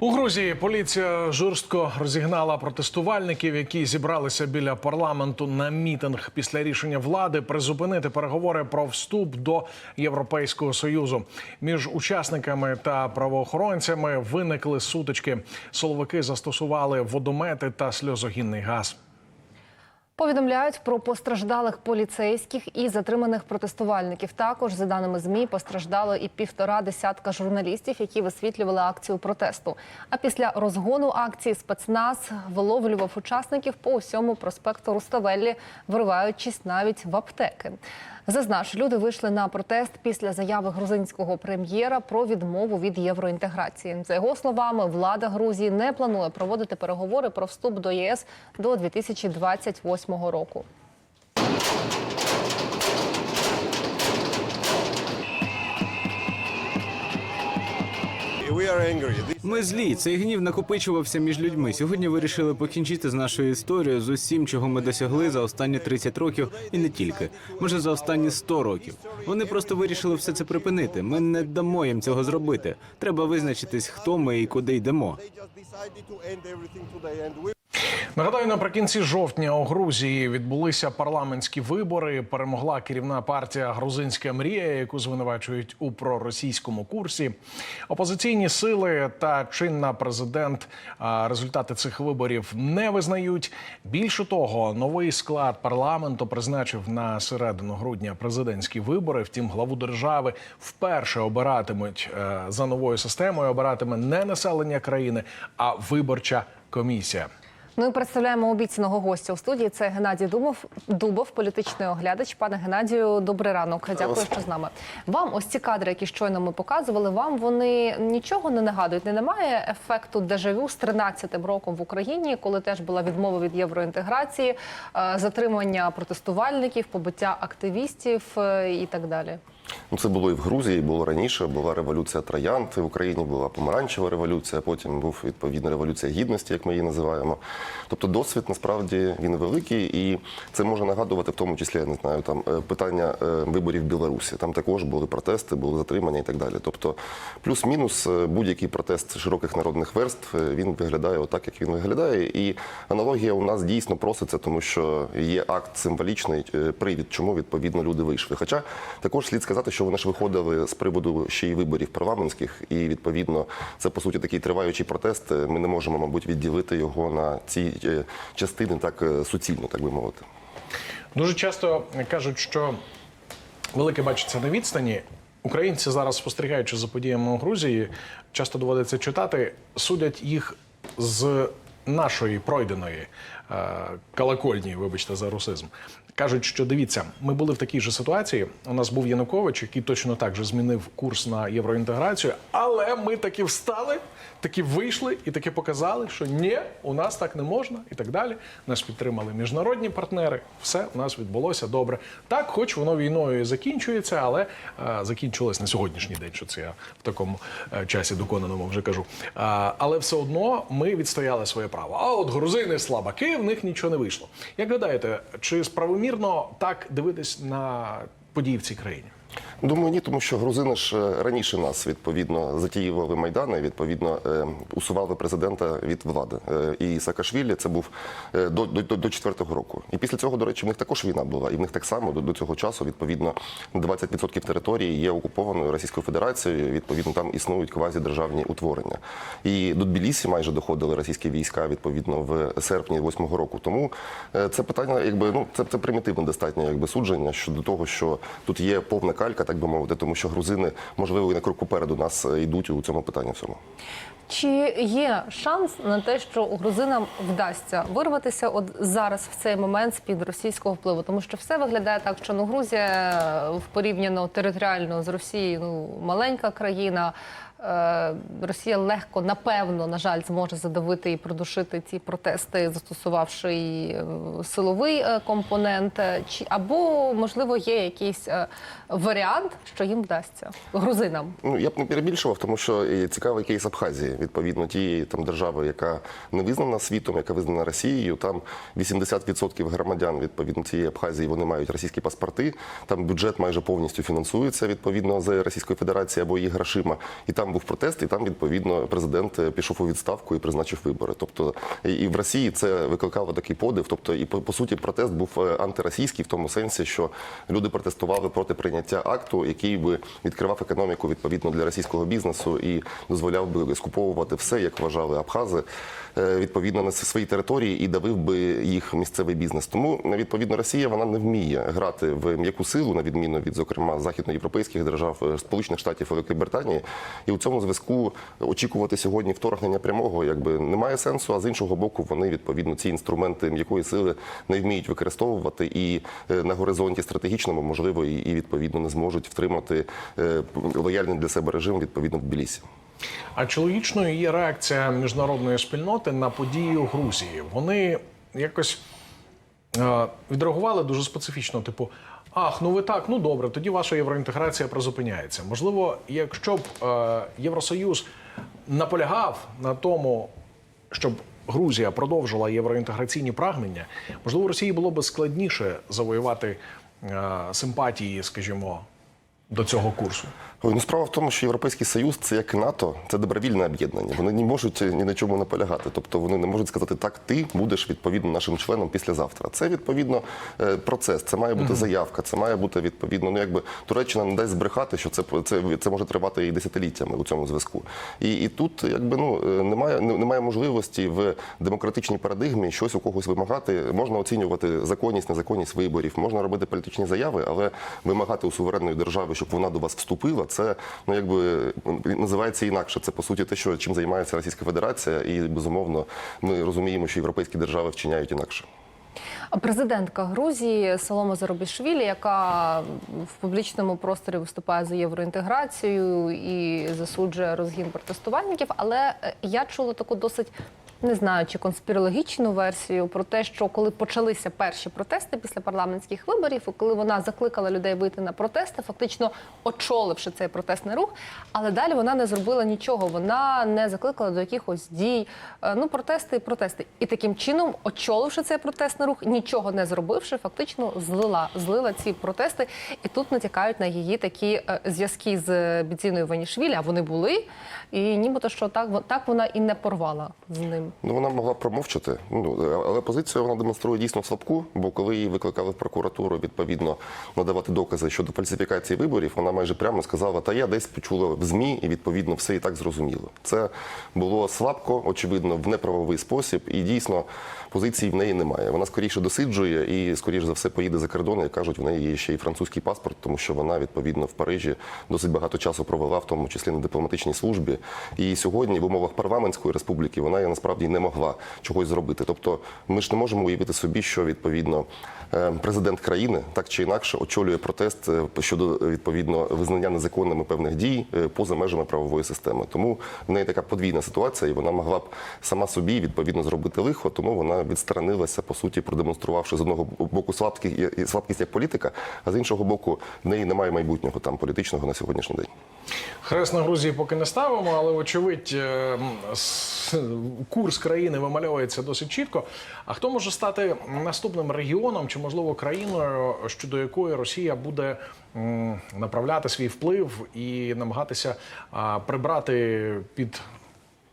У Грузії поліція жорстко розігнала протестувальників, які зібралися біля парламенту на мітинг після рішення влади призупинити переговори про вступ до Європейського союзу. Між учасниками та правоохоронцями виникли сутички. Соловики застосували водомети та сльозогінний газ. Повідомляють про постраждалих поліцейських і затриманих протестувальників. Також, за даними змі, постраждало і півтора десятка журналістів, які висвітлювали акцію протесту. А після розгону акції спецназ виловлював учасників по усьому проспекту Руставеллі, вириваючись навіть в аптеки. Зазначу, люди вийшли на протест після заяви грузинського прем'єра про відмову від євроінтеграції. За його словами, влада Грузії не планує проводити переговори про вступ до ЄС до 2028 року. Ми злі. Цей гнів накопичувався між людьми. Сьогодні вирішили покінчити з нашою історією з усім, чого ми досягли за останні 30 років, і не тільки. Може, за останні 100 років. Вони просто вирішили все це припинити. Ми не дамо їм цього зробити. Треба визначитись, хто ми і куди йдемо. Нагадаю, наприкінці жовтня у Грузії відбулися парламентські вибори. Перемогла керівна партія Грузинська мрія, яку звинувачують у проросійському курсі. Опозиційні сили та чинна президент результати цих виборів не визнають. Більше того, новий склад парламенту призначив на середину грудня президентські вибори. Втім, главу держави вперше обиратимуть е, за новою системою. Обиратиме не населення країни, а виборча комісія. Ну і представляємо обіцяного гостя у студії. Це Геннадій Дубов, Дубов, політичний оглядач. Пане Геннадію, добрий ранок. Дякую, що з нами. Вам ось ці кадри, які щойно ми показували. Вам вони нічого не нагадують. Не немає ефекту дежавю з 13-м роком в Україні, коли теж була відмова від євроінтеграції, е, затримання протестувальників, побиття активістів е, і так далі. Ну, це було і в Грузії, було раніше. Була революція троянд. В Україні була помаранчева революція. Потім був відповідна революція гідності, як ми її називаємо. Тобто досвід насправді він великий, і це може нагадувати в тому числі, я не знаю, там е, питання е, виборів в Білорусі. Там також були протести, були затримання і так далі. Тобто, плюс-мінус е, будь-який протест широких народних верств він виглядає отак, як він виглядає. І аналогія у нас дійсно проситься, тому що є акт символічний привід, чому відповідно люди вийшли. Хоча також слід сказати, що вони ж виходили з приводу ще й виборів парламентських, і відповідно це по суті такий триваючий протест. Ми не можемо, мабуть, відділити його на ці е, частини так е, суцільно, так би мовити. Дуже часто кажуть, що велике бачиться на відстані. Українці зараз, спостерігаючи за подіями у Грузії, часто доводиться читати, судять їх з нашої пройденої е, колокольні, вибачте за русизм. Кажуть, що дивіться, ми були в такій же ситуації. У нас був Янукович, який точно так же змінив курс на євроінтеграцію, але ми таки встали, таки вийшли і таки показали, що ні, у нас так не можна, і так далі. Нас підтримали міжнародні партнери. Все у нас відбулося добре. Так, хоч воно війною і закінчується, але е, закінчилось на сьогоднішній день, що це я в такому е, часі доконаному вже кажу. Е, але все одно ми відстояли своє право. А от грузини слабаки, в них нічого не вийшло. Як гадаєте, чи справомірно так дивитись на події в цій країні? Думаю, ні, тому що грузини ж е, раніше нас відповідно затіювали майдани, відповідно е, усували президента від влади. Е, І Саакашвілі це був до, до, до четвертого року. І після цього, до речі, в них також війна була, і в них так само до, до цього часу відповідно 20% території є окупованою Російською Федерацією. Відповідно, там існують квазідержавні утворення. І до Тбілісі майже доходили російські війська відповідно в серпні восьмого року. Тому це питання, якби ну це, це примітивне достатньо, якби судження щодо того, що тут є повна калька, так би мовити, тому що грузини можливо і на крок попереду нас е, йдуть у цьому питанні всьому. Чи є шанс на те, що грузинам вдасться вирватися от зараз в цей момент з під російського впливу? Тому що все виглядає так, що ну Грузія в порівняно територіально з Росією ну маленька країна. Е, Росія легко, напевно, на жаль, зможе задавити і продушити ці протести, застосувавши і е, силовий е, компонент. Чи або можливо є якийсь варіант, що їм вдасться грузинам? Ну я б не перебільшував, тому що цікавий кейс Абхазії, відповідно тієї там держави, яка не визнана світом, яка визнана Росією. Там 80% громадян відповідно цієї Абхазії вони мають російські паспорти. Там бюджет майже повністю фінансується відповідно з Російської Федерації або її грошима, і там там був протест, і там відповідно президент е, пішов у відставку і призначив вибори. Тобто і- в Росії це викликало такий подив. Тобто, і по, по суті, протест був е, антиросійський в тому сенсі, що люди протестували проти прийняття акту, який би відкривав економіку відповідно для російського бізнесу і дозволяв би скуповувати все, як вважали абхази, е, відповідно на своїй території і давив би їх місцевий бізнес. Тому відповідно Росія вона не вміє грати в м'яку силу, на відміну від зокрема західноєвропейських держав, Сполучених Штатів Великої Британії. І у цьому зв'язку очікувати сьогодні вторгнення прямого якби немає сенсу. А з іншого боку, вони відповідно ці інструменти м'якої сили не вміють використовувати і е, на горизонті стратегічному можливо і, відповідно не зможуть втримати е, лояльний для себе режим відповідно в Тбілісі. А чи логічною є реакція міжнародної спільноти на події у Грузії? Вони якось е, відреагували дуже специфічно, типу. Ах, ну ви так, ну добре, тоді ваша євроінтеграція призупиняється. Можливо, якщо б е, Євросоюз наполягав на тому, щоб Грузія продовжила євроінтеграційні прагнення, можливо, Росії було б складніше завоювати е, симпатії, скажімо, до цього курсу. Ой, ну справа в тому, що Європейський Союз це як і НАТО, це добровільне об'єднання. Вони не можуть ні на чому наполягати. Тобто вони не можуть сказати, так, ти будеш відповідно нашим членом післязавтра. Це відповідно е, процес. Це має бути заявка, це має бути відповідно. Ну якби Туреччина не дасть збрехати, що це це, це може тривати і десятиліттями у цьому зв'язку. І, і тут якби ну е, немає немає можливості в демократичній парадигмі щось у когось вимагати. Можна оцінювати законність, незаконність виборів, можна робити політичні заяви, але вимагати у суверенної держави, щоб вона до вас вступила, це ну якби називається інакше. Це по суті те, що чим займається Російська Федерація, і безумовно ми розуміємо, що європейські держави вчиняють інакше. Президентка Грузії Солома Заробішвілі, яка в публічному просторі виступає за євроінтеграцію і засуджує розгін протестувальників. Але е, я чула таку досить. Не знаю, чи конспірологічну версію про те, що коли почалися перші протести після парламентських виборів, коли вона закликала людей вийти на протести, фактично очоливши цей протестний рух, але далі вона не зробила нічого. Вона не закликала до якихось дій. Е, Ну, протести і протести. І таким чином, очоливши цей протестний рух, нічого не зробивши, фактично злила, злила ці протести. І тут натякають на її такі е, зв'язки з Біціною Ванішвілі, а вони були. І нібито що так, так вона і не порвала з ним. Ну вона могла промовчати. Ну але позицію вона демонструє дійсно слабку. Бо коли її викликали в прокуратуру, відповідно надавати докази щодо фальсифікації виборів, вона майже прямо сказала: Та я десь почула в змі, і відповідно все і так зрозуміло. Це було слабко, очевидно, в неправовий спосіб, і дійсно позиції в неї немає. Вона скоріше досиджує і, скоріш за все, поїде за кордон. Як кажуть, в неї є ще й французький паспорт, тому що вона відповідно в Парижі досить багато часу провела, в тому числі на дипломатичній службі. І сьогодні в умовах парламентської республіки вона і насправді не могла чогось зробити. Тобто, ми ж не можемо уявити собі, що відповідно е, президент країни так чи інакше очолює протест е, щодо відповідно визнання незаконними певних дій е, поза межами правової системи. Тому в неї така подвійна ситуація, і вона могла б сама собі відповідно зробити лихо, тому вона відсторонилася по суті, продемонструвавши з одного боку слабкість, і- слабкість як політика, а з іншого боку, в неї немає майбутнього там політичного на сьогоднішній день. Хрест на Грузії поки не ставимо, але вочевидь е, курс країни вимальовується досить чітко. А хто може стати наступним регіоном чи можливо країною, щодо якої Росія буде направляти свій вплив і намагатися прибрати під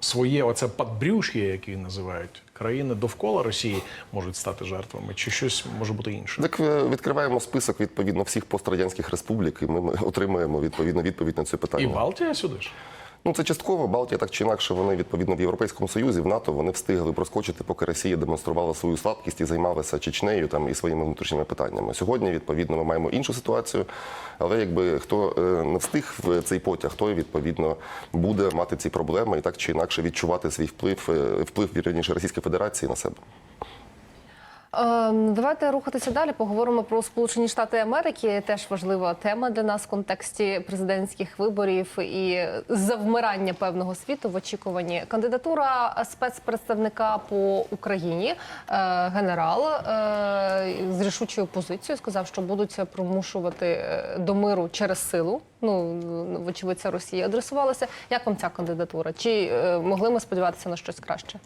своє оце подбрюш'я, яке називають країни довкола Росії, можуть стати жертвами, чи щось може бути інше? Так е, відкриваємо список відповідно всіх пострадянських республік, і ми ми отримаємо відповідну відповідь на це питання. І Балтія сюди ж? Ну це частково. Балтія так чи інакше. Вони відповідно в Європейському Союзі, в НАТО вони встигли проскочити, поки Росія демонструвала свою слабкість і займалася Чечнею там і своїми внутрішніми питаннями. Сьогодні відповідно ми маємо іншу ситуацію. Але якби хто е, не встиг в цей потяг, той відповідно буде мати ці проблеми і так чи інакше відчувати свій вплив, е, вплив вірніше Російської Федерації на себе. Ем, Давайте рухатися далі. Поговоримо про Сполучені Штати Америки. Теж важлива тема для нас в контексті президентських виборів і завмирання певного світу в очікуванні. Кандидатура спецпредставника по Україні, е, генерал е, з рішучою позицією сказав, що будуть примушувати е, до миру через силу. Ну вочевидь, це Росія адресувалася. Як вам ця кандидатура? Чи могли ми сподіватися на щось краще?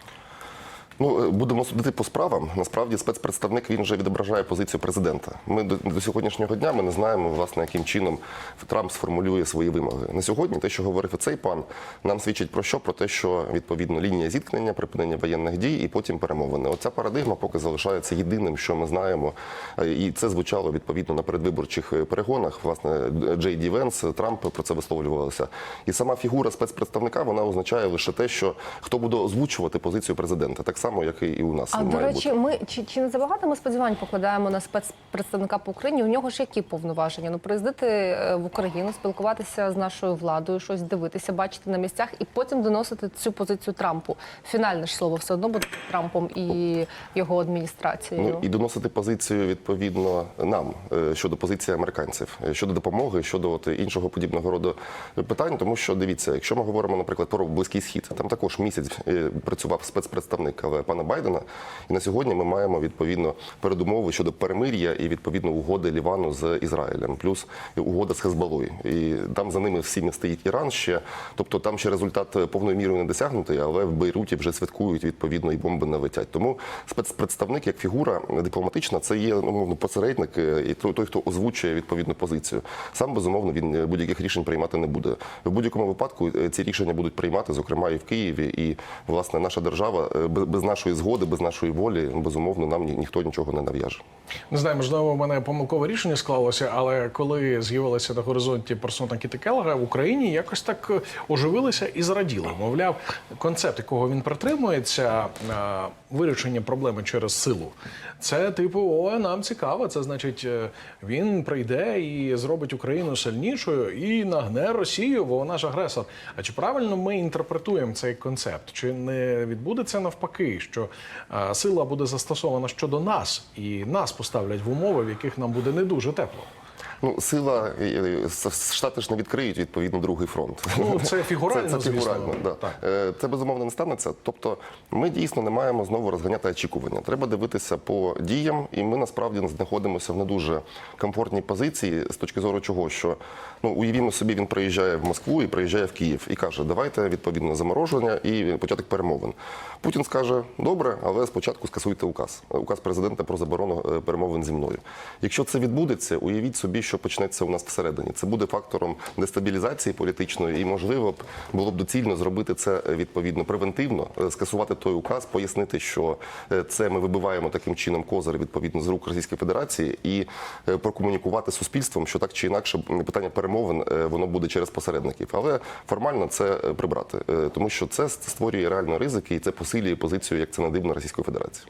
Ну, е, будемо судити по справам. Насправді спецпредставник він вже відображає позицію президента. Ми до, до сьогоднішнього дня ми не знаємо, власне, яким чином Трамп сформулює свої вимоги. На сьогодні те, що говорив цей пан, нам свідчить про що? Про те, що відповідно лінія зіткнення, припинення воєнних дій і потім перемовини. Оця парадигма поки залишається єдиним, що ми знаємо, Е, і це звучало відповідно на передвиборчих е, перегонах. Власне, Джей Ді Венс, Трамп про це висловлювалися. І сама фігура спецпредставника вона означає лише те, що хто буде озвучувати позицію президента, так само як і у нас А до речі, бути. ми чи, чи не забагато ми сподівань покладаємо на спецпредставника по Україні? У нього ж які повноваження? Ну приїздити е, в Україну, спілкуватися з нашою владою, щось дивитися, бачити на місцях і потім доносити цю позицію Трампу. Фінальне ж слово все одно буде Трампом і його адміністрацією. Ну і доносити позицію відповідно нам е, щодо позиції американців, е, щодо допомоги, щодо от іншого подібного роду питань. Тому що дивіться, якщо ми говоримо, наприклад, про близький схід, там також місяць працював спецпредставник пана Байдена. І на сьогодні ми маємо відповідно передумови щодо перемир'я і відповідно угоди Лівану з Ізраїлем, плюс угода з Хезбалою. І там за ними всіми стоїть Іран ще. Тобто там ще результат повною мірою не досягнутий, але в Бейруті вже святкують відповідно і бомби не летять. Тому спецпредставник як фігура дипломатична, це є умовно посередник е, і той, хто озвучує відповідну позицію. Сам безумовно він е, будь-яких рішень приймати не буде. В будь-якому випадку е, ці рішення будуть приймати, зокрема і в Києві. І власне наша держава без без нашої згоди, без нашої волі, безумовно, нам ні- ніхто нічого не нав'яже. Не знаю, можливо, у мене помилкове рішення склалося, але коли з'явилася на горизонті персона Кіти в Україні якось так е, оживилися і зраділи. Мовляв, концепт, якого він притримується, е, вирішення проблеми через силу. Це типу, о, нам цікаво. Це значить, е, він прийде і зробить Україну сильнішою і нагне Росію, бо вона ж агресор. А чи правильно ми інтерпретуємо цей концепт? Чи не відбудеться навпаки, що е, сила буде застосована щодо нас, і нас поставлять в умови, в яких нам буде не дуже тепло? Ну, сила е, е, Штати ж не відкриють відповідно другий фронт. Ну, це фігурально, це, це фігурально, да. Так. Е, Це безумовно не станеться. Тобто, ми дійсно не маємо знову розганяти очікування. Треба дивитися по діям, і ми насправді знаходимося в не дуже комфортній позиції з точки зору чого, що ну уявімо собі, він приїжджає в Москву і приїжджає в Київ і каже, давайте відповідно замороження і початок перемовин. Путін скаже, добре, але спочатку скасуйте указ, указ президента про заборону перемовин зі мною. Якщо це відбудеться, уявіть собі, що почнеться у нас всередині. Це буде фактором дестабілізації політичної, і можливо б було б доцільно зробити це е, відповідно превентивно, е, скасувати той указ, пояснити, що е, це ми вибиваємо таким чином козир відповідно з рук Російської Федерації, і прокомунікувати суспільством, що так чи інакше питання перемовин воно буде через посередників, але формально це прибрати, тому що це створює реально ризики, і це посилює позицію, як це не дивно Російської Федерації.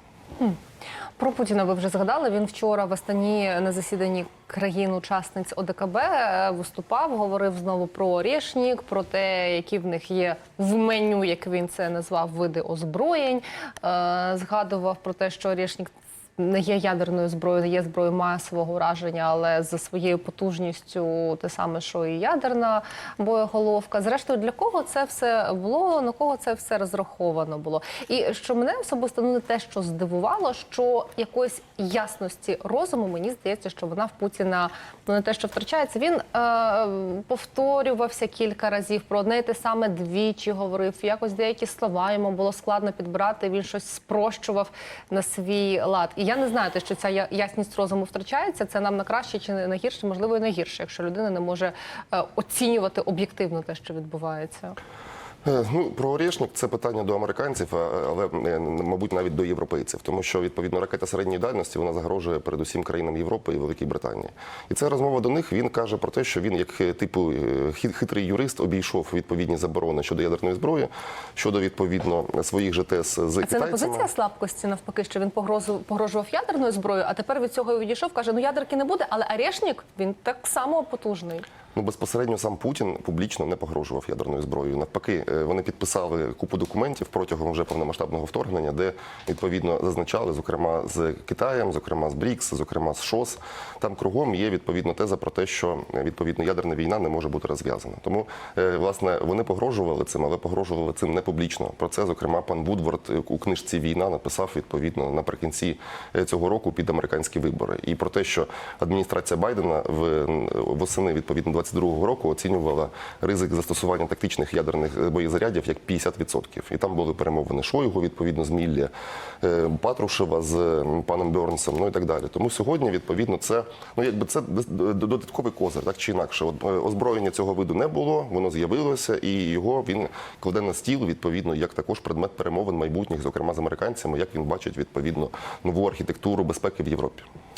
Про Путіна ви вже згадали. Він вчора в Астані на засіданні країн-учасниць ОДКБ е, виступав, говорив знову про рішнік, про те, які в них є в меню, як він це назвав, види озброєнь. Е, Згадував про те, що Орєшнік не є ядерною зброєю, не є зброєю масового ураження, але за своєю потужністю те саме, що і ядерна боєголовка. Зрештою, для кого це все було, на кого це все розраховано було? І що мене особисто ну не те, що здивувало, що якоїсь ясності розуму мені здається, що вона в Путіна ну не те, що втрачається. Він е, повторювався кілька разів про і те саме двічі говорив. Якось деякі слова йому було складно підбирати. Він щось спрощував на свій лад. І я не знаю, те, що ця ясність розуму втрачається. Це нам на краще чи на гірше, можливо, і на гірше, якщо людина не може е, оцінювати об'єктивно те, що відбувається. Е, Ну про Орешник це питання до американців, але е, мабуть навіть до європейців, тому що відповідно ракета середньої дальності вона загрожує передусім країнам Європи і Великій Британії. І це розмова до них. Він каже про те, що він, як е, типу е, хитрий юрист, обійшов відповідні заборони щодо ядерної зброї, щодо відповідно своїх же тез з А це не позиція слабкості, навпаки, що він погрозу- погрожував ядерною зброєю, а тепер від цього відійшов, каже, ну ядерки не буде, але Арешнік, він так само потужний. Ну безпосередньо сам Путін публічно не погрожував ядерною зброєю. Навпаки, е, вони підписали купу документів протягом вже повномасштабного вторгнення, де відповідно зазначали, зокрема з Китаєм, зокрема з БРІКС, зокрема з ШОС. Там кругом є відповідно теза про те, що е, відповідно ядерна війна не може бути розв'язана. Тому е, власне вони погрожували цим, але погрожували цим не публічно. Про це зокрема пан Вудворд у книжці Війна написав відповідно наприкінці цього року під американські вибори. І про те, що адміністрація Байдена в восени відповідно 22-го року оцінювала ризик застосування тактичних ядерних е, боєзарядів як 50%. І там були перемовини Шойгу, відповідно, з Міллі, е, Патрушева з паном Бернсом, ну і так далі. Тому сьогодні, відповідно, це ну якби це додатковий козир, так чи інакше. От, е, озброєння цього виду не було, воно з'явилося, і його він кладе на стіл, відповідно, як також предмет перемовин майбутніх, зокрема з американцями, як він бачить відповідно нову архітектуру безпеки в Європі.